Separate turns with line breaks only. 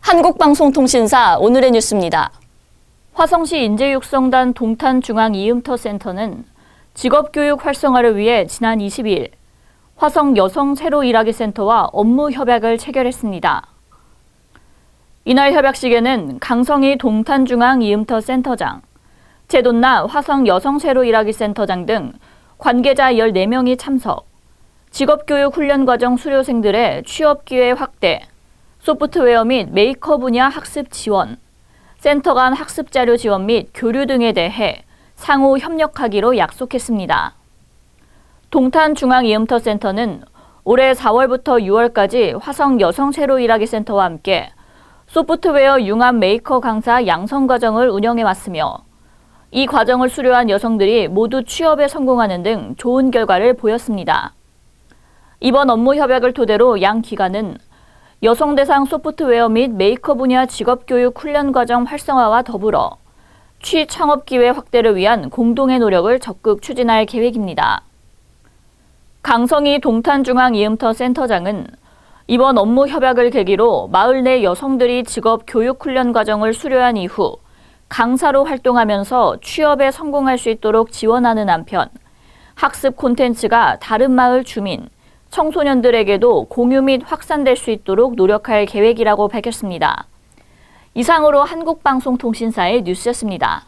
한국방송통신사 오늘의 뉴스입니다. 화성시 인재육성단 동탄중앙 이음터센터는 직업교육 활성화를 위해 지난 22일 화성 여성 새로 일하기 센터와 업무 협약을 체결했습니다. 이날 협약식에는 강성희 동탄중앙 이음터 센터장, 제돈나 화성 여성 새로 일하기 센터장 등 관계자 14명이 참석, 직업교육 훈련 과정 수료생들의 취업 기회 확대, 소프트웨어 및 메이커 분야 학습 지원, 센터 간 학습 자료 지원 및 교류 등에 대해 상호 협력하기로 약속했습니다. 동탄중앙이음터센터는 올해 4월부터 6월까지 화성 여성 새로 일하기 센터와 함께 소프트웨어 융합 메이커 강사 양성 과정을 운영해 왔으며 이 과정을 수료한 여성들이 모두 취업에 성공하는 등 좋은 결과를 보였습니다. 이번 업무 협약을 토대로 양 기관은 여성 대상 소프트웨어 및 메이커 분야 직업 교육 훈련 과정 활성화와 더불어 취창업 기회 확대를 위한 공동의 노력을 적극 추진할 계획입니다. 강성희 동탄중앙이음터 센터장은 이번 업무 협약을 계기로 마을 내 여성들이 직업 교육 훈련 과정을 수료한 이후 강사로 활동하면서 취업에 성공할 수 있도록 지원하는 한편 학습 콘텐츠가 다른 마을 주민, 청소년들에게도 공유 및 확산될 수 있도록 노력할 계획이라고 밝혔습니다. 이상으로 한국방송통신사의 뉴스였습니다.